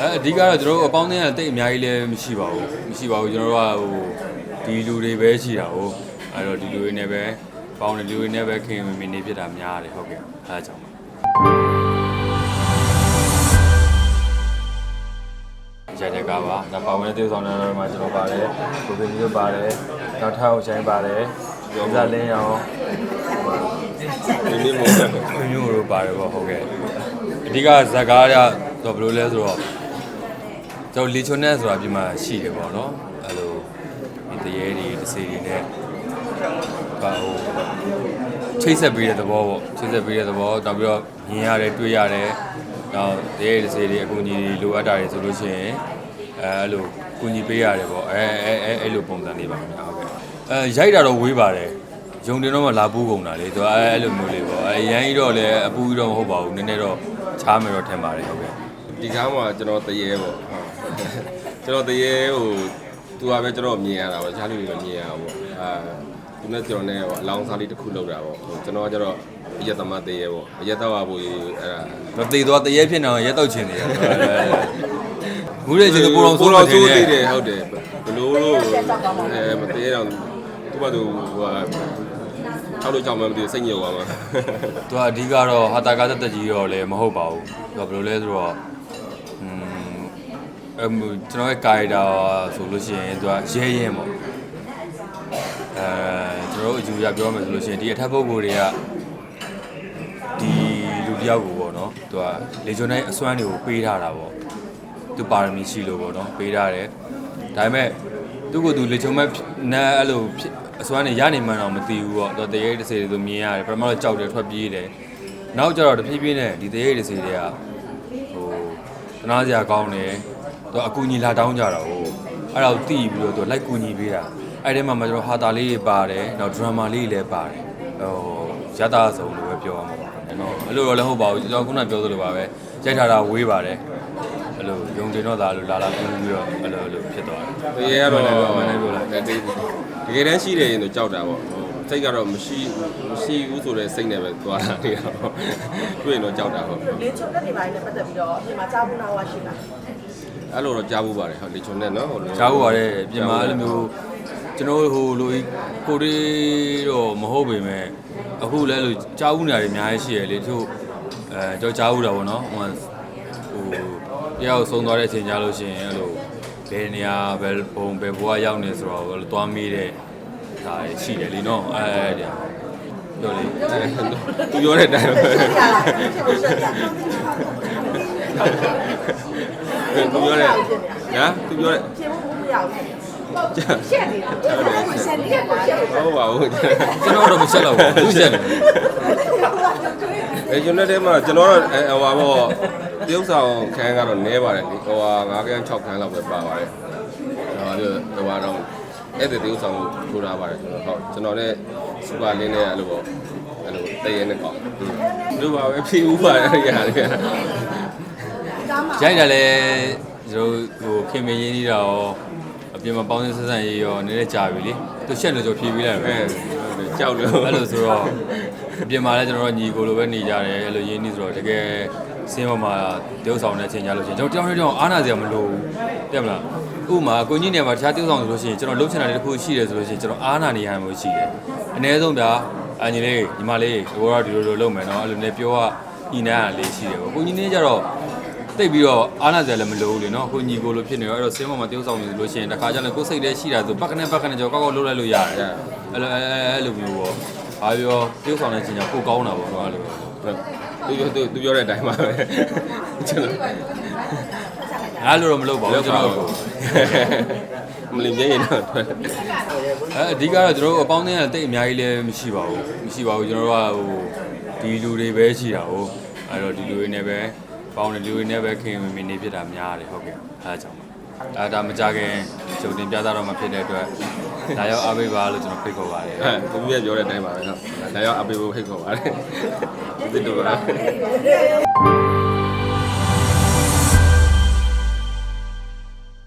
အဲအဓိကတော့ကျွန်တော်တို့အပေါင်းအသင်းကတိတ်အများကြီးလည်းမရှိပါဘူးမရှိပါဘူးကျွန်တော်တို့ကဟိုဒီလူတွေပဲရှိတာဟုတ်အဲ့တော့ဒီလူတွေနဲ့ပဲပေါင်းတယ်လူတွေနဲ့ပဲခင်မင်မင်နေဖြစ်တာများတယ်ဟုတ်ကဲ့အဲဒါကြောင့်ပါကျတဲ့ကပါဒါပါဝင်တဲ့သေဆောင်တဲ့မှာကျွန်တော်ပါတယ်ကိုပင်မျိုးပါတယ်နောက်ထောက်ချိုင်းပါတယ်ရောစားလင်းရောင်ဒီနေ့မို့ခွင့်မျိုးတို့ပါတယ်ပေါ့ဟုတ်ကဲ့အဓိကဇက်ကားရ တော့ဘယ်လိုလဲဆိုတော့ကျွန်တော်လီချွန်နဲ့ဆိုတာပြင်မှာရှိတယ်ပေါ့နော်အဲ့လိုဒီတရေတွေတစေတွေနဲ့ဘာဟိုချိတ်ဆက်ပေးတဲ့သဘောပေါ့ချိတ်ဆက်ပေးတဲ့သဘောနောက်ပြီးတော့မြင်ရတယ်တွေ့ရတယ်နောက်တရေတစေတွေအကူအညီတွေလိုအပ်တာတွေဆိုလို့ရှိရင်အဲအဲ့လိုကူညီပေးရတယ်ပေါ့အဲအဲအဲအဲ့လိုပုံစံလေးပါခင်ဗျာဟုတ်ကဲ့အဲရိုက်တာတော့ဝေးပါတယ်ယုံတင်တော့မှလာပူးကုန်တာလေသူအဲအဲ့လိုမျိုးလေးပေါ့အဲရန်ကြီးတော့လည်းအပူကြီးတော့မဟုတ်ပါဘူးနည်းနည်းတော့ချားမယ်တော့ထင်ပါတယ်ဟုတ်ကဲ့ ဒီကားမှာကျွန်တော်တရေပေါ့ဟုတ်ကျွန်တော်တရေဟိုသူကပဲကျွန်တော်မြင်ရတာပေါ့ဈာလူတွေပဲမြင်ရတာပေါ့အာသူနဲ့ကျွန်တော်နဲ့ဟိုအလောင်းစားလေးတစ်ခုလောက်တာပေါ့ဟိုကျွန်တော်ကကျတော့အရက်သမားတရေပေါ့အရက်တော့ဘူးအဲ့ဒါမသေးတော့တရေဖြစ်နေအောင်ရက်တော့ချင်နေတယ်ဘူးလေချင်ကိုတော်ဆိုးတော့ထင်ဆိုးတယ်သေးတယ်ဟုတ်တယ်ဘလို့လို့အဲမတရေတော့သူကသူဟိုထောက်လို့ကြောက်မှမသိစိတ်ညစ်သွားမှာသူကအဓိကတော့ဟာတာကားတက်တက်ကြီးတော့လည်းမဟုတ်ပါဘူးသူကဘယ်လိုလဲဆိုတော့อืม အမကျွန်တော်ရဲ့ကာရီတာဆိုလို့ရှိရင်သူကရဲရင်ပေါ့အဲကျွန်တော်တို့အယူရပြောမယ်ဆိုလို့ရှိရင်ဒီအထက်ပုဂ္ဂိုလ်တွေကဒီလူတယောက်ကိုပေါ့နော်သူကလေဂျွန်တိုင်းအစွမ်းတွေကိုပေးထားတာပေါ့သူပါရမီရှိလို့ပေါ့နော်ပေးထားတယ်ဒါပေမဲ့သူကသူလေဂျွန်မဲ့နားအဲ့လိုဖြစ်အစွမ်းတွေရနိုင်မှန်းတော့မသိဘူးပေါ့သူတရေတစ်စေတွေသူမြင်ရတယ်ပထမတော့ကြောက်တယ်ထွက်ပြေးတယ်နောက်ကျတော့တဖြည်းဖြည်းနဲ့ဒီတရေတစ်စေတွေကဟိုတနာစရာကောင်းတယ် သူကအကူညီလာတောင်းကြတာဟိုအဲ့ဒါကိုတီးပြီးတော့သူလိုက်ကူညီပေးတာအဲ့ဒီမှာမှကျွန်တော်ဟာတာလေးတွေပါတယ်နောက်ဒရမာလေးတွေလည်းပါတယ်ဟိုရတာဆုံးလို့ပဲပြောရမှာပါနော်အဲ့လိုတော့လည်းဟုတ်ပါဘူးကျွန်တော်ခုနပြောသလိုပါပဲရိုက်ထားတာဝေးပါတယ်အဲ့လိုယုံတင်တော့သားလို့လာလာပြီးပြီးတော့အဲ့လိုအဲ့လိုဖြစ်သွားတယ်တရေကတော့မနေ့ပြောလိုက်တကယ်တကယ်တမ်းရှိတယ်ရင်တော့ကြောက်တာပေါ့စိတ်ကတော့မရှိမရှိဘူးဆိုတဲ့စိတ်နဲ့ပဲသွားတာနေတော့တွေ့ရင်တော့ကြောက်တာပေါ့လေချုံတက်နေပါရင်လည်းပတ်သက်ပြီးတော့အပြင်မှာကြားဖို့နာဝရှိတာ အဲ့လိုတော့ကြားဘူးပါတယ်ဟုတ်လေချုံနဲ့နော်ဟုတ်ချားဖို့ပါတယ်ပြင်မာအဲ့လိုမျိုးကျွန်တော်ဟိုလိုကိုရီတော့မဟုတ်ပေမဲ့အခုလည်းလို့ကြားဘူးနေရတယ်အများကြီးရှိရလေသူအဲကြောကြားဘူးတာပေါ့နော်ဟိုဟိုတယောက်ဆုံးသွားတဲ့အချိန်ကြားလို့ရှိရင်အဲ့လိုဘယ်နေရာဘယ်ဘုံဘယ်ဘဝရောက်နေဆိုတော့သွားမေးတဲ့ဒါရှိတယ်လीနော်အဲအဲ့ဒါပြောလေသူပြောတဲ့အတိုင်းပဲဖြစ်ဖို့ဆက်ရ သူပြောတဲ့ညာသူပြောတဲ့ဖြစ်ဖို့မရဘူးရှက်နေတာဆက်နေကိုရှက်နေဟုတ်ပါဘူးကျွန်တော်တော့မချက်တော့ဘူးသူချက်တယ်အဲကျွန်တော်တဲ့မှာကျွန်တော်တော့ဟိုပါပေါ့တရုပ်ဆောင်ခန်းကတော့နဲပါတယ်ဟိုဟာ9ခန်း6ခန်းလောက်ပဲပါပါတယ်ဟိုဟိုတော့အဲ့ဒီတရုပ်ဆောင်ထိုးထားပါတယ်ကျွန်တော်ဟုတ်ကျွန်တော်လည်းစူပါလင်းနဲ့အဲ့လိုပေါ့အဲ့လိုတရေနဲ့ကောက်ဒီပါပဲဖြေဦးပါတယ်ရတယ် ကားမှာရိုက်တယ်လေကျွန်တော်ဟိုခင်မင်းရင်းနေတာရောအပြင်မှာပေါင်းစင်းဆက်ဆံရေးရောနည်းနည်းကြာပြီလေသူချက်လို့ကြောဖြေးပေးလိုက်ပဲအဲကြောက်လို့အဲ့လိုဆိုတော့အပြင်မှာလည်းကျွန်တော်တို့ညီကိုလိုပဲနေကြတယ်အဲ့လိုရင်းနှီးဆိုတော့တကယ်စင်းပေါ်မှာတယောက်ဆောင်တဲ့အချိန်ကြလို့ရှိရင်ကျွန်တော်တယောက်နဲ့တယောက်အားနာစရာမလိုဘူးတဲ့မလားဥပမာကိုကြီးနေမှာတခြားတယောက်ဆောင်ဆိုလို့ရှိရင်ကျွန်တော်လှုပ်ချင်တာတစ်ခုရှိတယ်ဆိုလို့ရှိရင်ကျွန်တော်အားနာနေရမှာရှိတယ်အ ਨੇ ဆုံးဗျာအညီလေးညီမလေးဒီဘောတော့ဒီလိုလိုလုပ်မယ်နော်အဲ့လိုနဲ့ပြောကဤနာကလေးရှိတယ်ပေါ့ကိုကြီးနေကြတော့ တိတ်ပြီးတော့အားနာစရာလည်းမလိုဘူးလေနော်ကိုညီကိုလိုဖြစ်နေတော့အဲ့တော့စင်းပေါ်မှာတယောက်ဆောင်နေလို့ရှိရင်တခါကျရင်ကိုယ်စိတ်ထဲရှိတာဆိုဘက်ကနေဘက်ကနေကျွန်တော်ကောက်ကောက်လှုပ်လိုက်လို့ရတယ်အဲ့လိုအဲ့အဲ့လိုမျိုးပေါ့ဘာပြောပြုတ်ဆောင်တဲ့ချိန်ကျကိုကောင်းတာပေါ့နော်အဲ့လိုသူပြောသူပြောတဲ့အတိုင်းပါပဲကျွန်တော်အဲ့လိုတော့မလုပ်ပါဘူးကျွန်တော်တို့မလီမြင်ရင်တော့အဲ့အဓိကတော့ကျွန်တော်တို့အပေါင်းအသင်းကတိတ်အများကြီးလည်းမရှိပါဘူးမရှိပါဘူးကျွန်တော်တို့ကဟိုဒီလူတွေပဲရှိတာဟုတ်အဲ့တော့ဒီလူတွေနဲ့ပဲ ပေါင်းတဲ့လူတွေနဲ့ပဲခင်မင်မင်နေဖြစ်တာများတယ်ဟုတ်ကဲ့အဲ့ဒါကြောင့်ပါအဲ့ဒါမကြခင်ဂျုံတင်ပြသတော့မှဖြစ်တဲ့အတွက်ဒါရောက်အားပေးပါလို့ကျွန်တော်ဖိတ်ခေါ်ပါတယ်အဲသူပြပြောတဲ့အတိုင်းပါပဲဟုတ်ဒါရောက်အပေးဖို့ဖိတ်ခေါ်ပါတယ်ဒီတော့ပါ